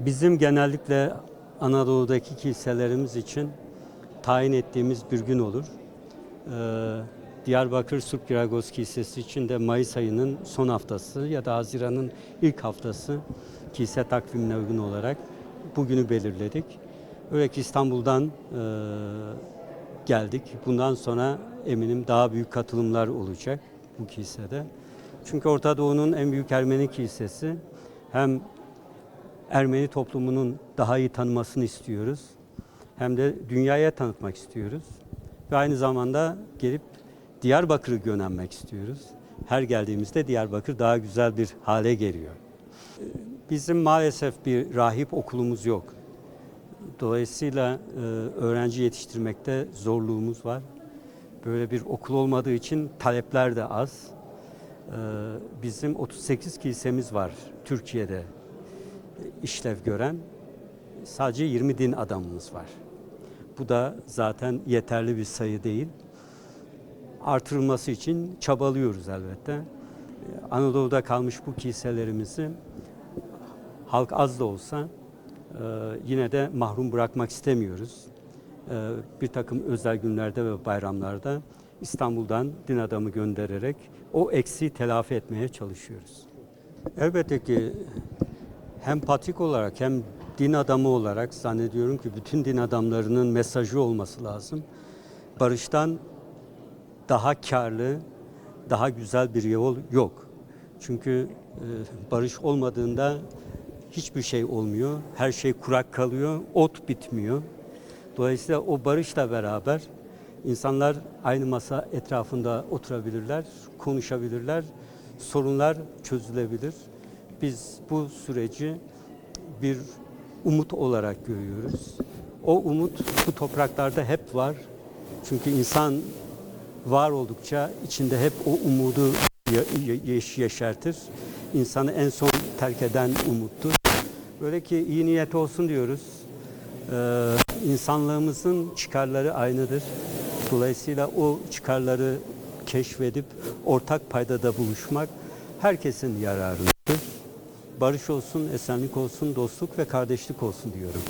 Bizim genellikle Anadolu'daki kiliselerimiz için tayin ettiğimiz bir gün olur. Ee, Diyarbakır Surp Giragos Kilisesi için de Mayıs ayının son haftası ya da Haziran'ın ilk haftası kilise takvimine uygun olarak bugünü belirledik. Öyle ki İstanbul'dan e, geldik. Bundan sonra eminim daha büyük katılımlar olacak bu kilisede. Çünkü Orta Doğu'nun en büyük Ermeni kilisesi. Hem Ermeni toplumunun daha iyi tanımasını istiyoruz. Hem de dünyaya tanıtmak istiyoruz. Ve aynı zamanda gelip Diyarbakır'ı gönenmek istiyoruz. Her geldiğimizde Diyarbakır daha güzel bir hale geliyor. Bizim maalesef bir rahip okulumuz yok. Dolayısıyla e, öğrenci yetiştirmekte zorluğumuz var. Böyle bir okul olmadığı için talepler de az. E, Bizim 38 kilisemiz var Türkiye'de işlev gören. Sadece 20 din adamımız var. Bu da zaten yeterli bir sayı değil. Artırılması için çabalıyoruz elbette. E, Anadolu'da kalmış bu kiliselerimizi halk az da olsa e, yine de mahrum bırakmak istemiyoruz. E, Bir takım özel günlerde ve bayramlarda İstanbul'dan din adamı göndererek o eksiği telafi etmeye çalışıyoruz. Elbette ki hem patrik olarak hem din adamı olarak zannediyorum ki bütün din adamlarının mesajı olması lazım. Barıştan daha karlı, daha güzel bir yol yok. Çünkü e, barış olmadığında hiçbir şey olmuyor. Her şey kurak kalıyor, ot bitmiyor. Dolayısıyla o barışla beraber insanlar aynı masa etrafında oturabilirler, konuşabilirler, sorunlar çözülebilir. Biz bu süreci bir umut olarak görüyoruz. O umut bu topraklarda hep var. Çünkü insan var oldukça içinde hep o umudu yaşartır. İnsanı en son terk eden umuttur. Böyle ki iyi niyet olsun diyoruz. Ee, insanlığımızın çıkarları aynıdır. Dolayısıyla o çıkarları keşfedip ortak paydada buluşmak herkesin yararıdır. Barış olsun, esenlik olsun, dostluk ve kardeşlik olsun diyorum.